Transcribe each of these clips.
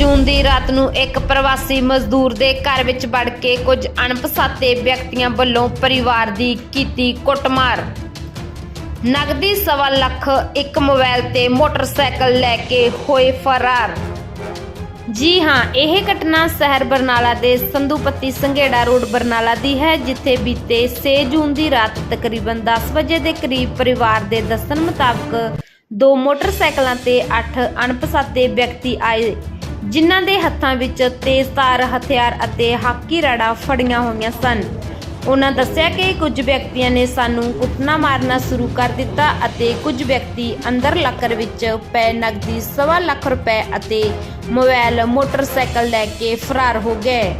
ਜੂਨ ਦੀ ਰਾਤ ਨੂੰ ਇੱਕ ਪ੍ਰਵਾਸੀ ਮਜ਼ਦੂਰ ਦੇ ਘਰ ਵਿੱਚ ਵੜ ਕੇ ਕੁਝ ਅਣਪਛਾਤੇ ਵਿਅਕਤੀਆਂ ਵੱਲੋਂ ਪਰਿਵਾਰ ਦੀ ਕੀਤੀ ਕੁੱਟਮਾਰ। ਨਗਦੀ ਸਵਾ ਲੱਖ, ਇੱਕ ਮੋਬਾਈਲ ਤੇ ਮੋਟਰਸਾਈਕਲ ਲੈ ਕੇ ਹੋਏ ਫਰਾਰ। ਜੀ ਹਾਂ, ਇਹ ਘਟਨਾ ਸ਼ਹਿਰ ਬਰਨਾਲਾ ਦੇ ਸੰਧੂਪੱਤੀ ਸੰਘੇੜਾ ਰੋਡ ਬਰਨਾਲਾ ਦੀ ਹੈ, ਜਿੱਥੇ ਬੀਤੇ 6 ਜੂਨ ਦੀ ਰਾਤ ਤਕਰੀਬਨ 10 ਵਜੇ ਦੇ ਕਰੀਬ ਪਰਿਵਾਰ ਦੇ ਦੱਸਣ ਮੁਤਾਬਕ ਦੋ ਮੋਟਰਸਾਈਕਲਾਂ ਤੇ 8 ਅਣਪਛਾਤੇ ਵਿਅਕਤੀ ਆਏ। ਜਿਨ੍ਹਾਂ ਦੇ ਹੱਥਾਂ ਵਿੱਚ ਤੇਜ਼ਧਾਰ ਹਥਿਆਰ ਅਤੇ ਹਾਕੀ ਰੜਾ ਫੜੀਆਂ ਹੋਈਆਂ ਸਨ। ਉਹਨਾਂ ਦੱਸਿਆ ਕਿ ਕੁਝ ਵਿਅਕਤੀਆਂ ਨੇ ਸਾਨੂੰ ਕੁੱਟਣਾ ਮਾਰਨਾ ਸ਼ੁਰੂ ਕਰ ਦਿੱਤਾ ਅਤੇ ਕੁਝ ਵਿਅਕਤੀ ਅੰਦਰ ਲੱਕਰ ਵਿੱਚ ਪੈ ਨਕਦੀ ਸਵਾ ਲੱਖ ਰੁਪਏ ਅਤੇ ਮੋਬਾਈਲ ਮੋਟਰਸਾਈਕਲ ਲੈ ਕੇ ਫਰਾਰ ਹੋ ਗਏ।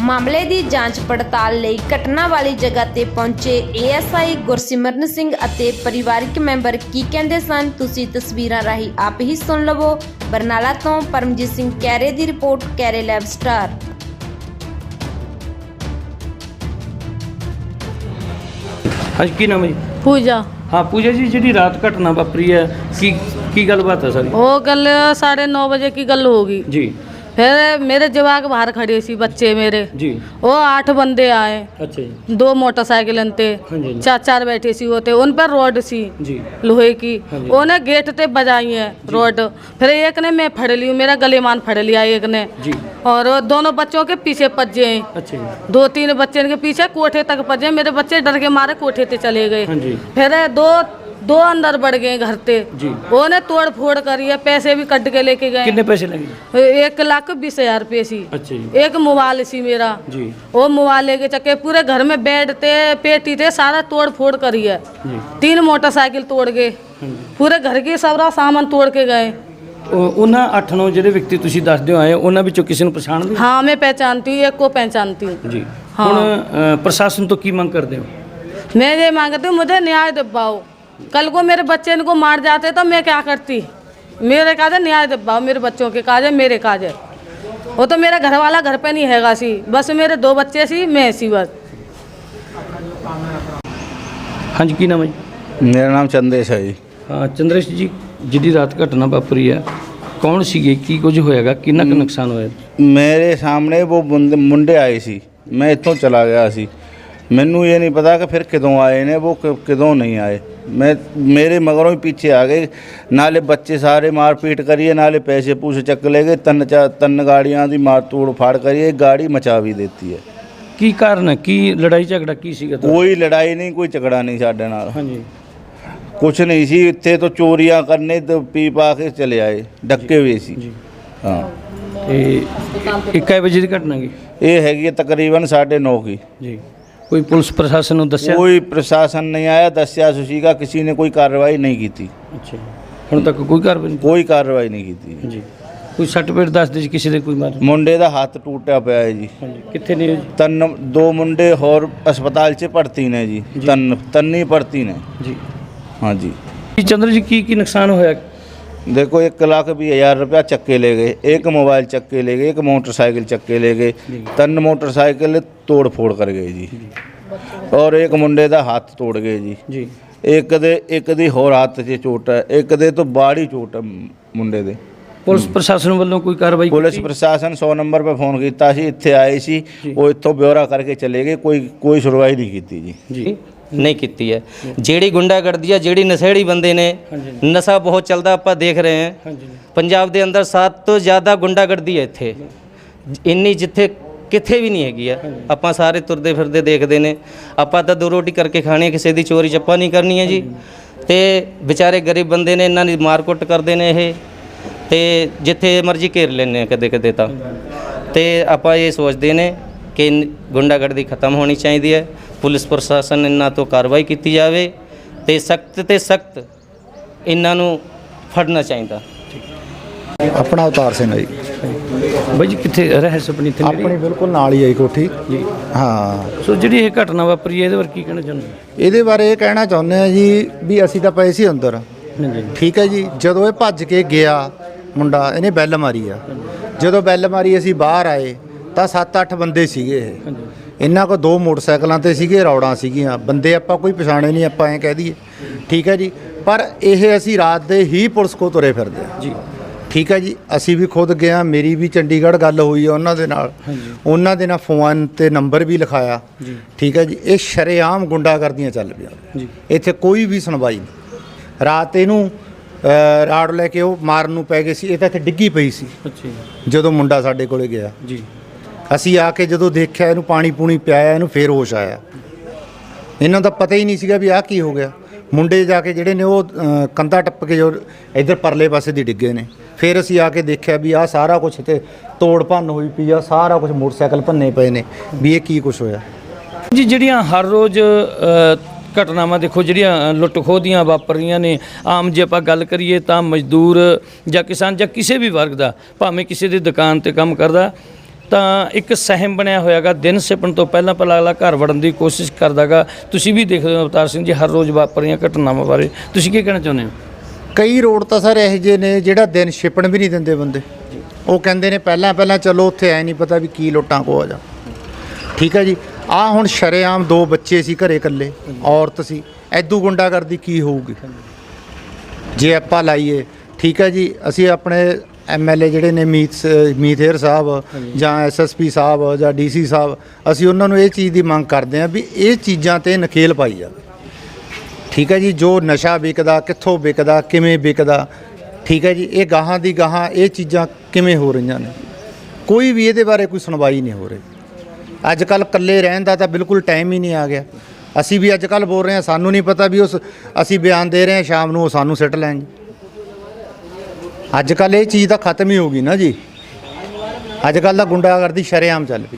ਮਾਮਲੇ ਦੀ ਜਾਂਚ ਪੜਤਾਲ ਲਈ ਘਟਨਾ ਵਾਲੀ ਜਗ੍ਹਾ ਤੇ ਪਹੁੰਚੇ ਏਐਸਆਈ ਗੁਰਸਿਮਰਨ ਸਿੰਘ ਅਤੇ ਪਰਿਵਾਰਕ ਮੈਂਬਰ ਕੀ ਕਹਿੰਦੇ ਸਨ ਤੁਸੀਂ ਤਸਵੀਰਾਂ ਰਾਹੀਂ ਆਪ ਹੀ ਸੁਣ ਲਵੋ। ਬਰਨਾਲਾ ਤੋਂ ਪਰਮਜੀਤ ਸਿੰਘ ਕੈਰੇ ਦੀ ਰਿਪੋਰਟ ਕੈਰੇ ਲੈਬ ਸਟਾਰ। ਅੱਜ ਕੀ ਨਾਮ ਜੀ? ਪੂਜਾ। ਹਾਂ ਪੂਜਾ ਜੀ ਜਿਹੜੀ ਰਾਤ ਘਟਨਾ ਵਾਪਰੀ ਹੈ ਕੀ ਕੀ ਗੱਲਬਾਤ ਹੈ ਸਾਰੀ? ਉਹ ਗੱਲ 9:30 ਵਜੇ ਕੀ ਗੱਲ ਹੋ ਗਈ? ਜੀ। फिर मेरे जवाक बाहर खड़े सी बच्चे मेरे ਜੀ वो आठ बंदे आए ਅੱਛਾ ਜੀ दो मोटरसाइकिल थे हाँ जी। चार चार बैठे सी होते उन पर रोड सी ਜੀ लोहे की हाँ जी। उन्हें गेट ते बजाई है रोड फिर एक ने मैं फड़ ली मेरा गलेमान फड़ लिया एक ने जी और वो दोनों बच्चों के पीछे पजे हैं ਅੱਛा जी दो तीन बच्चे के पीछे कोठे तक पजे मेरे बच्चे डर के मारे कोठे ते चले गए हाँ जी फिर दो दो अंदर बढ़ गए घर ते जी ਉਹਨੇ ਤੋੜ ਫੋੜ ਕਰੀ ਹੈ ਪੈਸੇ ਵੀ ਕੱਢ ਕੇ ਲੈ ਕੇ ਗਏ ਕਿੰਨੇ ਪੈਸੇ ਲੱਗੇ एक लाख बीस हजार रुपये सी ਅੱਛਾ ਜੀ एक मोबाइल सी मेरा ਜੀ वो मोबाइल लेके चके पूरे घर में बेड थे पेटी थे सारा तोड़ फोड़ करी है ਜੀ तीन मोटरसाइकिल तोड़ गए ਹਾਂਜੀ पूरे घर के सारा सामान तोड़ के गए ਉਹ- ਉਹਨਾਂ 8-9 ਜਿਹੜੇ ਵਿਅਕਤੀ ਤੁਸੀਂ ਦੱਸਦੇ ਹੋ ਆਏ ਉਹਨਾਂ ਵਿੱਚੋਂ ਕਿਸੇ ਨੂੰ ਪਛਾਣਦੇ ਹੋ? हाँ मैं पहचानती हूँ एक को पहचानती हूँ ਜੀ ਹਾਂ। ਹੁਣ ਅ, ਪ੍ਰਸ਼ਾਸਨ ਤੋਂ ਕੀ ਮੰਗ ਕਰਦੇ ਹੋ मैं ये मांगती हूँ मुझे न्याय दिलवाओ कल को मेरे बच्चे इनको मार जाते तो मैं क्या करती मेरे काज है न्याय दिलवाओ मेरे बच्चों के काज है मेरे काज है वो तो मेरा घर वाला घर पे नहीं हैगा सी बस मेरे दो बच्चे सी मैं सी बस ਹਾਂਜੀ ਕੀ ਨਾਮ ਹੈ ਜੀ ਮੇਰਾ ਨਾਮ ਚੰਦੇਸ਼ ਹੈ ਜੀ ਹਾਂ ਚੰਦਰੇਸ਼ ਜੀ ਜਿਹੜੀ ਰਾਤ ਘਟਨਾ ਵਾਪਰੀ ਹੈ ਕੌਣ ਸੀਗੇ ਕੀ ਕੁਝ ਹੋਇਆਗਾ ਕਿੰਨਾ ਕੁ ਨੁਕਸਾਨ ਹੋਇਆ ਮੇਰੇ ਸਾਹਮਣੇ ਉਹ ਬੰਦੇ ਮੁੰਡੇ ਆਏ ਸੀ ਮੈਂ ਇੱਥੋਂ ਚਲਾ ਗਿਆ ਸੀ ਮੈਨੂੰ ਇਹ ਨਹੀਂ ਪਤਾ ਕਿ ਫਿਰ ਕਦੋਂ ਆਏ ਨੇ ਉਹ ਕਦੋਂ ਨਹੀਂ ਆਏ। ਮੈਂ ਮੇਰੇ ਮਗਰੋਂ ਹੀ ਪਿੱਛੇ ਆ ਗਏ। ਨਾਲੇ ਬੱਚੇ ਸਾਰੇ ਮਾਰ ਪੀਟ ਕਰੀਏ ਨਾਲੇ ਪੈਸੇ ਪੂਸੇ ਚੱਕ ਲੈ ਗਏ ਤਿੰਨ ਗਾੜੀਆਂ ਦੀ ਮਾਰ ਤੋੜ ਫਾੜ ਕਰੀਏ ਗਾੜੀ ਮਚਾ ਵੀ ਦਿੱਤੀ ਹੈ। ਕੀ ਕਾਰਨ ਹੈ? ਕੀ ਲੜਾਈ ਝਗੜਾ ਕੀ ਸੀਗਾ ਤੁਹਾਡਾ? ਕੋਈ ਲੜਾਈ ਨਹੀਂ ਕੋਈ ਝਗੜਾ ਨਹੀਂ ਸਾਡੇ ਨਾਲ। ਹਾਂਜੀ। ਕੁਛ ਨਹੀਂ ਸੀ ਇੱਥੇ ਤੋਂ ਚੋਰੀਆਂ ਕਰਨੇ ਤੇ ਪੀ ਪਾ ਕੇ ਚਲੇ ਆਏ ਡੱਕੇ ਹੋਏ ਸੀ। ਜੀ। ਹਾਂ। ਤੇ ਇੱਕੇ ਵਜੇ ਦੀ ਘਟਨਾ ਗੀ ਇਹ ਹੈਗੀ ਹੈ ਤਕਰੀਬਨ 9:30 ਕੀ। ਜੀ। ਕੋਈ ਪੁਲਿਸ ਪ੍ਰਸ਼ਾਸਨ ਨੂੰ ਦੱਸਿਆ? ਕੋਈ ਪ੍ਰਸ਼ਾਸਨ ਨਹੀਂ ਆਇਆ ਦੱਸਿਆ ਸੁਸ਼ੀਗਾ ਕਿਸੇ ਨੇ ਕੋਈ ਕਾਰਵਾਈ ਨਹੀਂ ਕੀਤੀ। ਅੱਛਾ ਹੁਣ ਤੱਕ ਕੋਈ ਕਾਰਵਾਈ ਨਹੀਂ ਕੋਈ ਕਾਰਵਾਈ ਨਹੀਂ ਕੀਤੀ ਜੀ। ਕੋਈ ਸਰਟੀਫਿਕੇਟ ਦੱਸਦੇ ਸੀ ਕਿਸੇ ਦੇ ਕੋਈ ਮਾਰ? ਮੁੰਡੇ ਦਾ ਹੱਥ ਟੁੱਟਿਆ ਪਿਆ ਹੈ ਜੀ। ਕਿੱਥੇ ਨੇ ਜੀ? ਤਿੰਨ ਦੋ ਮੁੰਡੇ ਹੋਰ ਹਸਪਤਾਲ 'ਚ ਭਰਤੀ ਨੇ ਜੀ। ਤਿੰਨ ਤਿੰਨ ਹੀ ਭਰਤੀ ਨੇ। ਜੀ। ਹਾਂਜੀ। ਜੀ ਚੰਦਰ ਜੀ ਕੀ ਕੀ ਨੁਕਸਾਨ ਹੋਇਆ? देखो एक लाख बीस हजार रुपया चक्के ले गए एक मोबाइल चक्के ले गए एक मोटरसाइकिल चक्के ले गए ਤਿੰਨ मोटरसाइकिल ਤੋੜ ਫੋੜ ਕਰ ਗਏ ਜੀ ਔਰ ਇੱਕ ਮੁੰਡੇ ਦਾ ਹੱਥ ਤੋੜ ਗਏ ਜੀ ਜੀ ਇੱਕ ਦੇ ਇੱਕ ਦੀ ਹੋਰ ਹੱਥ 'ਚ ਚੋਟ ਹੈ ਇੱਕ ਦੇ ਤੋਂ ਬਾੜੀ ਚੋਟ ਹੈ ਮੁੰਡੇ ਦੇ ਪੁਲਿਸ ਪ੍ਰਸ਼ਾਸਨ ਵੱਲੋਂ ਕੋਈ ਕਾਰਵਾਈ ਪੁਲਿਸ ਕੀਤੀ? ਪ੍ਰਸ਼ਾਸਨ 100 ਨੰਬਰ 'ਤੇ ਫੋਨ ਕੀਤਾ ਸੀ ਇੱਥੇ ਆਏ ਸੀ ਜੀ। ਉਹ ਇੱਥੋਂ ਬਿਉਰਾ ਕਰਕੇ ਚਲੇ ਗਏ ਕੋਈ ਕੋਈ ਸੁਣਵਾਈ ਨਹੀਂ ਕੀਤੀ ਜੀ ਜੀ ਨਹੀਂ ਕੀਤੀ ਹੈ। ਜਿਹੜੀ ਗੁੰਡਾਗਰਦੀ ਆ ਜਿਹੜੀ ਨਸ਼ੇੜੀ ਬੰਦੇ ਨੇ ਨਸ਼ਾ ਬਹੁਤ ਚੱਲਦਾ ਆਪਾਂ ਦੇਖ ਰਹੇ ਹਾਂ। ਪੰਜਾਬ ਦੇ ਅੰਦਰ ਸੱਤ ਤੋਂ ਜ਼ਿਆਦਾ ਗੁੰਡਾਗਰਦੀ ਹੈ ਇੱਥੇ। ਇੰਨੀ ਜਿੱਥੇ ਕਿੱਥੇ ਵੀ ਨਹੀਂ ਹੈਗੀ ਆ। ਆਪਾਂ ਸਾਰੇ ਤੁਰਦੇ ਫਿਰਦੇ ਦੇਖਦੇ ਨੇ। ਆਪਾਂ ਤਾਂ ਦੋ ਰੋਟੀ ਕਰਕੇ ਖਾਣੀ ਹੈ ਕਿਸੇ ਦੀ ਚੋਰੀ ਚੱਪਾ ਨਹੀਂ ਕਰਨੀ ਹੈ ਜੀ। ਤੇ ਵਿਚਾਰੇ ਗਰੀਬ ਬੰਦੇ ਨੇ ਇਹਨਾਂ ਦੀ ਮਾਰਕੁੱਟ ਕਰਦੇ ਨੇ ਇਹ। ਤੇ ਜਿੱਥੇ ਮਰਜ਼ੀ ਘੇਰ ਆ ਕਦੇ ਕਦੇ ਤਾਂ ਤੇ ਆਪਾਂ ਇਹ ਸੋਚਦੇ ਨੇ ਕਿ ਗੁੰਡਾਗਰਦੀ ਖਤਮ ਹੋਣੀ ਚਾਹੀਦੀ ਹੈ। ਪੁਲਿਸ ਪ੍ਰਸ਼ਾਸਨ ਇਹਨਾਂ ਤੋਂ ਕਾਰਵਾਈ ਕੀਤੀ ਜਾਵੇ ਤੇ ਸਖਤ ਤੇ ਸਖਤ ਇਹਨਾਂ ਨੂੰ ਫੜਨਾ ਚਾਹੀਦਾ। ਆਪਣਾ ਅਵਤਾਰ ਸਿੰਘ ਜੀ। ਬਾਈ ਜੀ ਕਿੱਥੇ ਰਹਿਸ ਆਪਣੀ ਇੱਥੇ ਨੇੜੇ? ਆਪਣੀ ਬਿਲਕੁਲ ਨਾਲ ਹੀ ਆਈ ਕੋਠੀ। ਜੀ। ਹਾਂ। ਸੋ ਜਿਹੜੀ ਇਹ ਘਟਨਾ ਵਾਪਰੀ ਹੈ ਇਹਦੇ ਬਾਰੇ ਕੀ ਕਹਿਣਾ ਚਾਹੁੰਦੇ ਇਹਦੇ ਬਾਰੇ ਇਹ ਕਹਿਣਾ ਚਾਹੁੰਦੇ ਆ ਜੀ ਵੀ ਅਸੀਂ ਤਾਂ ਪਏ ਸੀ ਅੰਦਰ। ਹਾਂਜੀ। ਠੀਕ ਹੈ ਜੀ ਜਦੋਂ ਇਹ ਭੱਜ ਕੇ ਗਿਆ ਮੁੰਡਾ ਇਹਨੇ ਬੈਲ ਮਾਰੀ ਆ। ਜਦੋਂ ਬੈਲ ਮਾਰੀ ਅਸੀਂ ਬਾਹਰ ਆਏ ਤਾਂ 7-8 ਬੰਦੇ ਸੀਗੇ ਇਹ। ਇਹਨਾਂ ਕੋ ਦੋ ਮੋਟਰਸਾਈਕਲਾਂ ਤੇ ਸੀਗੇ ਰੌੜਾਂ ਸੀਗੀਆਂ। ਬੰਦੇ ਆਪਾਂ ਕੋਈ ਪਛਾਣੇ ਨਹੀਂ ਆਪਾਂ ਐਂ ਕਹਿ ਦਈਏ। ਠੀਕ ਹੈ ਜੀ? ਪਰ ਇਹ ਅਸੀਂ ਰਾਤ ਦੇ ਹੀ ਪੁਲਿਸ ਕੋ ਤੁਰੇ ਫਿਰਦੇ ਆ ਜੀ। ਠੀਕ ਹੈ ਜੀ? ਅਸੀਂ ਵੀ ਖੁਦ ਗਏ ਹਾਂ। ਮੇਰੀ ਵੀ ਚੰਡੀਗੜ੍ਹ ਗੱਲ ਹੋਈ ਹੈ ਉਹਨਾਂ ਦੇ ਨਾਲ। ਉਹਨਾਂ ਦੇ ਨਾਲ ਫੋਨ ਤੇ ਨੰਬਰ ਵੀ ਲਿਖਾਇਆ। ਠੀਕ ਹੈ ਜੀ? ਇਹ ਸ਼ਰੇਆਮ ਗੁੰਡਾਗਰਦੀਆਂ ਚੱਲ ਪਈਆਂ। ਜੀ। ਇੱਥੇ ਕੋਈ ਵੀ ਸੁਣਵਾਈ ਨਹੀਂ। ਰਾਤ ਇਹਨੂੰ ਰਾੜ ਲੈ ਕੇ ਉਹ ਮਾਰਨ ਨੂੰ ਪੈ ਗਏ ਸੀ। ਇਹ ਤਾਂ ਇੱਥੇ ਡਿੱਗੀ ਪਈ ਸੀ। ਜਦੋਂ ਮੁੰਡਾ ਸਾਡੇ ਕੋਲੇ ਗਿਆ। ਜੀ। ਅਸੀਂ ਆ ਕੇ ਜਦੋਂ ਦੇਖਿਆ ਇਹਨੂੰ ਪਾਣੀ ਪੂਣੀ ਪਿਆਇਆ ਇਹਨੂੰ ਫੇਰ ਹੋਸ਼ ਆਇਆ। ਇਹਨਾਂ ਦਾ ਪਤਾ ਹੀ ਨਹੀਂ ਸੀਗਾ ਵੀ ਆਹ ਕੀ ਹੋ ਗਿਆ। ਮੁੰਡੇ ਜਾ ਕੇ ਜਿਹੜੇ ਨੇ ਉਹ ਅ, ਕੰਧਾ ਟੱਪ ਕੇ ਜੋ ਇਧਰ ਪਰਲੇ ਪਾਸੇ ਦੀ ਡਿੱਗੇ ਨੇ। ਫਿਰ ਅਸੀਂ ਆ ਕੇ ਦੇਖਿਆ ਵੀ ਆਹ ਸਾਰਾ ਕੁਝ ਤੇ ਤੋੜ ਭੰਨ ਹੋਈ ਪਈ ਆ ਸਾਰਾ ਕੁਝ ਮੋਟਰਸਾਈਕਲ ਭੰਨੇ ਪਏ ਨੇ। ਵੀ ਇਹ ਕੀ ਕੁਝ ਹੋਇਆ? ਜੀ ਜਿਹੜੀਆਂ ਹਰ ਰੋਜ਼ ਅ, ਘਟਨਾਵਾਂ ਦੇਖੋ ਜਿਹੜੀਆਂ ਲੁੱਟ ਖੋਹ ਦੀਆਂ ਵਾਪਰ ਰਹੀਆਂ ਨੇ ਆਮ ਜੇ ਆਪਾਂ ਗੱਲ ਕਰੀਏ ਤਾਂ ਮਜ਼ਦੂਰ ਜਾਂ ਕਿਸਾਨ ਜਾਂ ਕਿਸੇ ਵੀ ਵਰਗ ਦਾ ਭਾਵੇਂ ਕਿਸੇ ਦੀ ਦੁਕਾਨ ਤੇ ਕੰਮ ਕਰਦਾ ਤਾਂ ਇੱਕ ਸਹਿਮ ਬਣਿਆ ਹੋਇਆਗਾ ਦਿਨ ਸਿਪਣ ਤੋਂ ਪਹਿਲਾਂ ਪਹਿਲਾਂ ਅਗਲਾ ਘਰ ਵੜਨ ਦੀ ਕੋਸ਼ਿਸ਼ ਕਰਦਾਗਾ। ਤੁਸੀਂ ਵੀ ਦੇਖਦੇ ਹੋ ਅਵਤਾਰ ਸਿੰਘ ਜੀ ਹਰ ਰੋਜ਼ ਵਾਪਰ ਰਹੀਆਂ ਘਟਨਾਵਾਂ ਬਾਰੇ। ਤੁਸੀਂ ਕੀ ਕਹਿਣਾ ਚਾਹੁੰਦੇ ਹੋ? ਕਈ ਰੋਡ ਤਾਂ ਸਰ ਇਹੋ ਜਿਹੇ ਨੇ ਜਿਹੜਾ ਦਿਨ ਛਿਪਣ ਵੀ ਨਹੀਂ ਦਿੰਦੇ ਬੰਦੇ। ਉਹ ਕਹਿੰਦੇ ਨੇ ਪਹਿਲਾਂ ਪਹਿਲਾਂ ਚਲੋ ਉੱਥੇ ਐ ਨਹੀਂ ਪਤਾ ਵੀ ਕੀ ਲੋਟਾਂ ਕੋ ਆ ਜਾ। ਠੀਕ ਹੈ ਜੀ। ਆ ਹੁਣ ਸ਼ਰੇਆਮ ਦੋ ਬੱਚੇ ਸੀ ਘਰੇ ਇਕੱਲੇ ਔਰਤ ਸੀ। ਐਦੂ ਗੁੰਡਾਗਰਦੀ ਕੀ ਹੋਊਗੀ? ਜੇ ਆਪਾਂ ਲਾਈਏ ਠੀਕ ਹੈ ਜੀ ਅਸੀਂ ਆਪਣੇ ਐਮਐਲਏ ਜਿਹੜੇ ਨੇ ਮੀਤ ਸ- ਮੀਥੇਰ ਸਾਹਿਬ ਜਾਂ ਐਸਐਸਪੀ ਸਾਹਿਬ ਜਾਂ ਡੀਸੀ ਸਾਹਿਬ ਅਸੀਂ ਉਹਨਾਂ ਨੂੰ ਇਹ ਚੀਜ਼ ਦੀ ਮੰਗ ਕਰਦੇ ਹਾਂ ਵੀ ਇਹ ਚੀਜ਼ਾਂ ਤੇ ਨਕੇਲ ਪਾਈ ਜਾਵੇ। ਠੀਕ ਹੈ ਜੀ ਜੋ ਨਸ਼ਾ ਵਿਕਦਾ ਕਿੱਥੋਂ ਵਿਕਦਾ ਕਿਵੇਂ ਵਿਕਦਾ ਠੀਕ ਹੈ ਜੀ ਇਹ ਗਾਹਾਂ ਦੀ ਗਾਹਾਂ ਇਹ ਚੀਜ਼ਾਂ ਕਿਵੇਂ ਹੋ ਰਹੀਆਂ ਨੇ? ਕੋਈ ਵੀ ਇਹਦੇ ਬਾਰੇ ਕੋਈ ਸੁਣਵਾਈ ਨਹੀਂ ਹੋ ਰਹੀ। ਅੱਜ ਕੱਲ ਇਕੱਲੇ ਰਹਿਣ ਦਾ ਤਾਂ ਬਿਲਕੁਲ ਟਾਈਮ ਹੀ ਨਹੀਂ ਆ ਗਿਆ। ਅਸੀਂ ਵੀ ਅੱਜ ਕੱਲ ਬੋਲ ਰਹੇ ਹਾਂ ਸਾਨੂੰ ਨਹੀਂ ਪਤਾ ਵੀ ਉਸ ਅਸੀਂ ਬਿਆਨ ਦੇ ਰਹੇ ਹਾਂ ਸ਼ਾਮ ਨੂੰ ਉਹ ਸਾਨੂੰ ਸਿੱਟ ਲੈਣਗੇ। ਅੱਜ ਕੱਲ ਇਹ ਚੀਜ਼ ਤਾਂ ਖਤਮ ਹੀ ਹੋ ਗਈ ਨਾ ਜੀ ਅੱਜ ਕੱਲ ਦਾ ਗੁੰਡਾਗਰਦੀ ਸ਼ਰੇਆਮ ਚੱਲ ਪਈ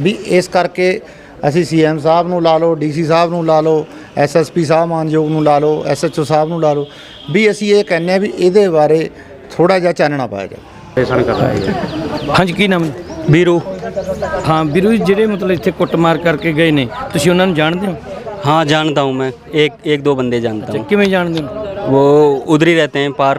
ਵੀ ਇਸ ਕਰਕੇ ਅਸੀਂ ਸੀਐਮ ਸਾਹਿਬ ਨੂੰ ਲਾ ਲਓ ਡੀਸੀ ਸਾਹਿਬ ਨੂੰ ਲਾ ਲਓ ਐਸਐਸਪੀ ਸਾਹਿਬ ਮਾਨਯੋਗ ਨੂੰ ਲਾ ਲਓ ਐਸਐਚਓ ਸਾਹਿਬ ਨੂੰ ਲਾ ਲਓ ਵੀ ਅਸੀਂ ਇਹ ਕਹਿੰਦੇ ਆ ਵੀ ਇਹਦੇ ਬਾਰੇ ਥੋੜਾ ਜਿਹਾ ਚਾਨਣਾ ਪਾਇਆ ਜਾਵੇ ਹਾਂਜੀ ਕੀ ਨਾਮ बीरू ਹਾਂ ਵੀਰੂ ਜੀ, ਜਿਹੜੇ ਮਤਲਬ ਇੱਥੇ ਕੁੱਟਮਾਰ ਕਰਕੇ ਗਏ ਨੇ ਤੁਸੀਂ ਉਹਨਾਂ ਨੂੰ ਜਾਣਦੇ ਹੋ हाँ जानता हूँ मैं एक एक दो बंदे जानता ਤੇ हूँ ਕਿਵੇਂ ਜਾਣਦੇ ਹੋ वो उधर ही रहते हैं पार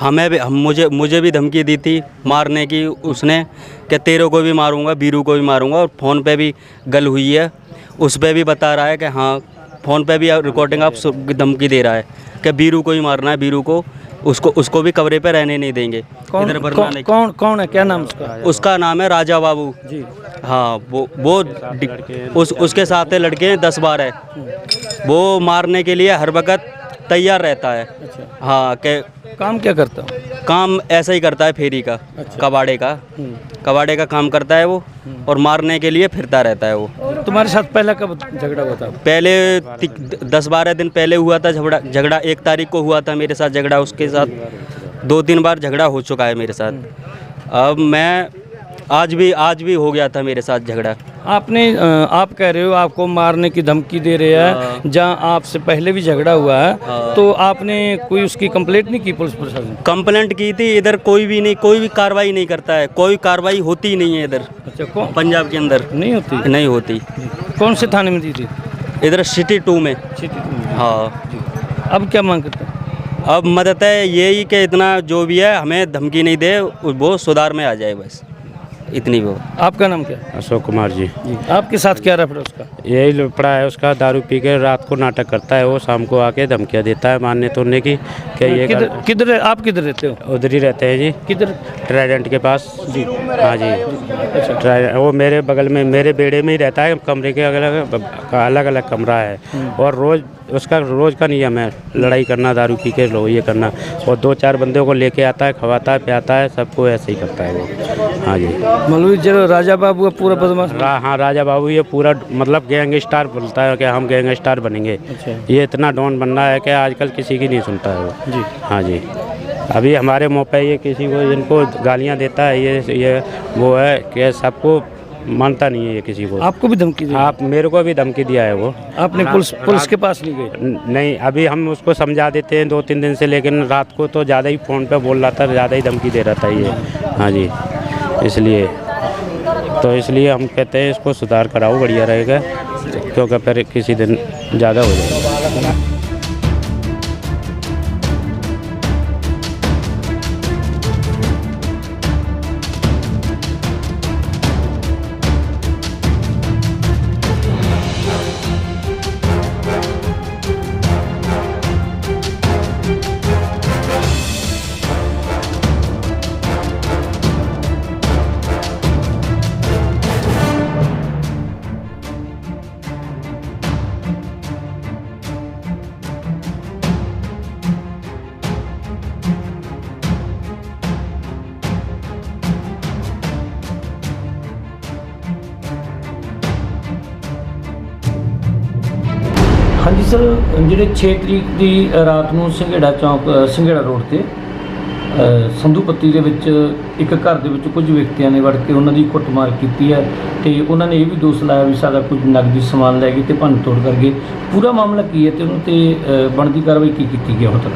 हमें भी हम मुझे मुझे भी धमकी दी थी मारने की उसने कि तेरे को भी मारूँगा बीरू को भी मारूँगा और फ़ोन पे भी गल हुई है। उस पर भी बता रहा है कि हाँ फ़ोन पे भी रिकॉर्डिंग आप सब- धमकी दे रहा है कि बीरू को ही मारना है बीरू को। उसको उसको भी कमरे पे रहने नहीं देंगे। कौन इधर कौन बरनाने कौन कौन है? क्या नाम उसका? उसका नाम है राजा बाबू। जी। हाँ वो वो उस उसके साथ लड़के हैं दस बार है। वो मारने के लिए हर वक्त तैयार रहता है। अच्छा। हाँ के काम क्या करता हूँ? काम ऐसा ही करता है फेरी का अच्छा। कबाड़े का। कबाड़े का काम करता है वो और मारने के लिए फिरता रहता है वो। तुम्हारे साथ पहला कब झगड़ा हुआ था? पहले दस बारह दिन पहले हुआ था झगड़ा झगड़ा एक तारीख को हुआ था मेरे साथ झगड़ा उसके साथ दो तीन बार झगड़ा हो चुका है मेरे साथ। अब मैं आज भी आज भी हो गया था मेरे साथ झगड़ा। आपने आप कह रहे हो आपको मारने की धमकी दे रहे हैं जहाँ आपसे पहले भी झगड़ा हुआ है तो आपने कोई उसकी कंप्लेंट नहीं की पुलिस प्रशासन कंप्लेंट की थी इधर कोई भी नहीं कोई भी कार्रवाई नहीं करता है कोई कार्रवाई होती ही नहीं है इधर। अच्छा कौन? पंजाब के अंदर। नहीं होती? नहीं होती। कौन से थाने में दी थी? इधर सिटी टू में। सिटी टू में। हाँ। अब क्या मांग करते हैं? अब मदद है यही कि इतना जो भी है हमें धमकी नहीं दे वो सुधार में आ जाए बस। इतनी वो। आपका नाम क्या? है अशोक कुमार जी। जी। आपके साथ क्या रफड़ा उसका? यही लपड़ा है उसका दारू पी के रात को नाटक करता है वो शाम को आके धमकियाँ देता है मारने तोड़ने की क्या ये किधर किधर आप किधर रहते हो? उधर ही रहते हैं जी। किधर? ट्राइडेंट के पास। जी। हाँ जी। ट्राइडेंट वो मेरे बगल में मेरे बेड़े में ही रहता है कमरे के अलग अलग अलग कमरा है। और रोज़ उसका रोज़ का नियम है लड़ाई करना दारू पी के लो ये करना। और दो चार बंदों को लेके आता है खवाता है पियाता है सबको ऐसे ही करता है वो। हाँ जी। मतलब जो राजा बाबू का पूरा बदमाश रा, हाँ राजा बाबू ये पूरा मतलब गैंग स्टार बोलता है कि हम गैंग स्टार बनेंगे। अच्छा। ये इतना डॉन बन रहा है कि आजकल किसी की नहीं सुनता है वो। जी। हाँ जी। अभी हमारे मुँह पे ये किसी को इनको गालियाँ देता है ये ये वो है कि सबको मानता नहीं है ये किसी को। आपको भी धमकी दी? आप मेरे को भी धमकी दिया है वो। आपने पुलिस पुलिस के पास नहीं गए नहीं अभी हम उसको समझा देते हैं दो तीन दिन से लेकिन रात को तो ज़्यादा ही फ़ोन पे बोल रहा था ज़्यादा ही धमकी दे रहा था ये। हाँ जी इसलिए। तो इसलिए हम कहते हैं इसको सुधार कराओ बढ़िया रहेगा क्योंकि फिर किसी दिन ज़्यादा हो जाएगा। ਸਰ ਜਿਹੜੇ 6 ਤਰੀਕ ਦੀ ਰਾਤ ਨੂੰ ਸੰਘੇੜਾ ਚੌਂਕ ਸੰਘੇੜਾ ਰੋਡ ਤੇ ਅ, ਸੰਧੂਪੱਤੀ ਦੇ ਵਿੱਚ ਇੱਕ ਘਰ ਦੇ ਵਿੱਚ ਕੁਝ ਵਿਅਕਤੀਆਂ ਨੇ ਵੜ ਕੇ ਉਹਨਾਂ ਦੀ ਕੁੱਟਮਾਰ ਕੀਤੀ ਹੈ ਤੇ ਉਹਨਾਂ ਨੇ ਇਹ ਵੀ ਦੋਸ਼ ਲਾਇਆ ਵੀ ਸਾਡਾ ਕੁਝ ਨਕਦੀ ਸਮਾਨ ਲੈ ਗਏ ਤੇ ਭੰਨ ਤੋੜ ਕਰ ਗਏ। ਪੂਰਾ ਮਾਮਲਾ ਕੀ ਹੈ ਤੇ ਉਹਨਾਂ ਤੇ ਬਣਦੀ ਕਾਰਵਾਈ ਕੀ ਕੀਤੀ ਗਈ ਹੁਣ ਤੱਕ?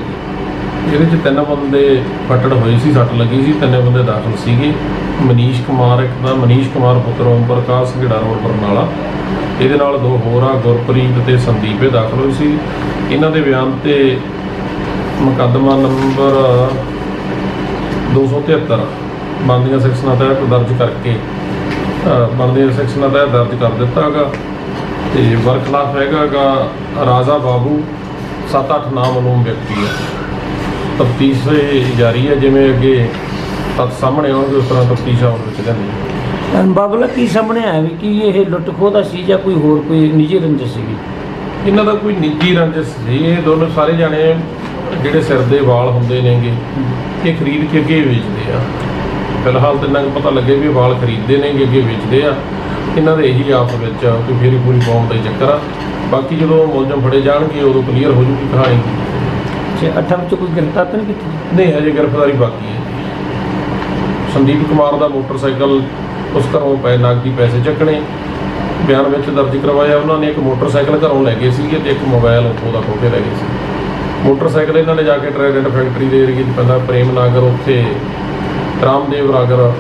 ਇਹਦੇ ਚ ਤਿੰਨ ਬੰਦੇ ਫੱਟੜ ਹੋਏ ਸੀ ਸੱਟ ਲੱਗੀ ਸੀ ਤਿੰਨੇ ਬੰਦੇ ਦਾਖਲ ਸੀਗੇ। ਮਨੀਸ਼ ਕੁਮਾਰ ਇੱਕ ਦਾ ਮਨੀਸ਼ ਕੁਮਾਰ ਪੁੱਤਰ ਓਮ ਪ੍ਰਕਾਸ਼ ਸੰਘੇੜਾ ਰੋਡ ਬਰਨਾਲਾ। ਇਹਦੇ ਨਾਲ ਦੋ ਹੋਰ ਆ ਗੁਰਪ੍ਰੀਤ ਤੇ ਸੰਦੀਪ ਇਹ ਦਾਖਲ ਹੋਏ ਸੀ। ਇਹਨਾਂ ਦੇ ਬਿਆਨ ਤੇ ਮੁਕੱਦਮਾ ਨੰਬਰ 273 ਬਣਦੀਆਂ ਸੈਕਸ਼ਨਾਂ ਤਹਿਤ ਦਰਜ ਕਰਕੇ ਅ, ਬਣਦੀਆਂ ਸੈਕਸ਼ਨਾਂ ਤਹਿਤ ਦਰਜ ਕਰ ਦਿੱਤਾ ਹੈਗਾ। ਤੇ ਵਰਖਲਾਫ ਹੈਗਾ ਰਾਜਾ ਬਾਬੂ 7-8 ਨਾਮਲੂਮ ਵਿਅਕਤੀ ਹੈ। ਤਫਤੀਸ਼ ਜਾਰੀ ਹੈ ਜਿਵੇਂ ਅੱਗੇ ਤੱਥ ਸਾਹਮਣੇ ਆਉਣਗੇ ਉਸ ਤਰ੍ਹਾਂ ਤਫਤੀਸ਼ ਆਉਣ ਵਿੱਚ ਹੈ। ਬਾਬਲਾ ਕੀ ਸਾਹਮਣੇ ਆਇਆ ਵੀ ਕੀ ਇਹ ਲੁੱਟ ਖੋਹ ਦਾ ਸੀ ਜਾਂ ਕੋਈ ਹੋਰ ਕੋਈ ਨਿੱਜੀ ਰੰਜਿਸ਼ ਸੀਗੀ? ਇਹਨਾਂ ਦਾ ਕੋਈ ਨਿੱਜੀ ਰੰਜਿਸ਼ ਸੀ। ਇਹ ਦੋਨੋਂ ਸਾਰੇ ਜਾਣੇ ਜਿਹੜੇ ਸਿਰ ਦੇ ਵਾਲ ਹੁੰਦੇ ਨੇਗੇ ਇਹ ਖਰੀਦ ਕੇ ਅੱਗੇ ਵੇਚਦੇ ਆ। ਫਿਲਹਾਲ ਤਾਂ ਕੁ ਪਤਾ ਲੱਗੇ ਵੀ ਵਾਲ ਖਰੀਦਦੇ ਨੇਗੇ ਅੱਗੇ ਵੇਚਦੇ ਆ। ਇਹਨਾਂ ਦੇ ਇਹੀ ਆਪਸ ਵਿੱਚ ਕੋਈ ਫੇਰੀ ਪੂਰੀ ਪਾਉਣ ਦਾ ਹੀ ਚੱਕਰ ਆ। ਬਾਕੀ ਜਦੋਂ ਮੁਲਜ਼ਮ ਫੜੇ ਜਾਣਗੇ ਉਦੋਂ ਕਲੀਅਰ ਹੋ ਜੂਗੀ ਕਹਾਣੀ ਅੱਛਾ ਅੱਠਾਂ ਵਿੱਚੋਂ ਕੋਈ ਗ੍ਰਿਫਤਾਰ ਤਾਂ ਨਹੀਂ ਕੀਤੀ? ਨਹੀਂ ਹਜੇ ਗ੍ਰਿਫਤਾਰੀ ਬਾਕੀ ਹੈ। ਸੰਦੀਪ ਕੁਮਾਰ ਦਾ ਮੋਟਰਸਾਈਕਲ ਉਸ ਘਰੋਂ ਪੈ ਨਕਦੀ ਪੈਸੇ ਚੱਕਣੇ ਬਿਆਨ ਵਿੱਚ ਦਰਜ ਕਰਵਾਇਆ ਉਹਨਾਂ ਨੇ ਇੱਕ ਮੋਟਰਸਾਈਕਲ ਘਰੋਂ ਲੈ ਗਏ ਸੀਗੇ ਤੇ ਇੱਕ ਮੋਬਾਈਲ ਉੱਥੋਂ ਦਾ ਖੋਹ ਕੇ ਲੈ ਗਏ ਸੀ। ਮੋਟਰਸਾਈਕਲ ਇਹਨਾਂ ਨੇ ਜਾ ਕੇ ਟ੍ਰੈਡੈਂਟ ਫੈਕਟਰੀ ਦੇ ਏਰੀਏ 'ਚ ਪੈਂਦਾ ਪ੍ਰੇਮ ਨਗਰ ਉੱਥੇ ਰਾਮਦੇਵ ਨਗਰ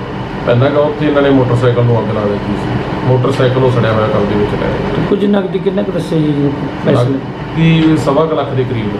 ਪੈਂਦਾ ਗਾ ਉੱਥੇ ਇਹਨਾਂ ਨੇ ਮੋਟਰਸਾਈਕਲ ਨੂੰ ਅੱਗ ਲਾ ਦਿੱਤੀ ਸੀ। ਮੋਟਰਸਾਈਕਲ ਉਹ ਸੜਿਆ ਹੋਇਆ ਕਬਜ਼ੇ ਵਿੱਚ ਲੈ ਗਏ ਕੁਝ ਨਕਦੀ ਕਿੰਨਾ ਕੁ ਦੱਸਿਆ ਜੀ? ਪੈਸੇ? ਕਿ ਸਵਾ ਕੁ ਲੱਖ ਦੇ ਕਰੀਬ।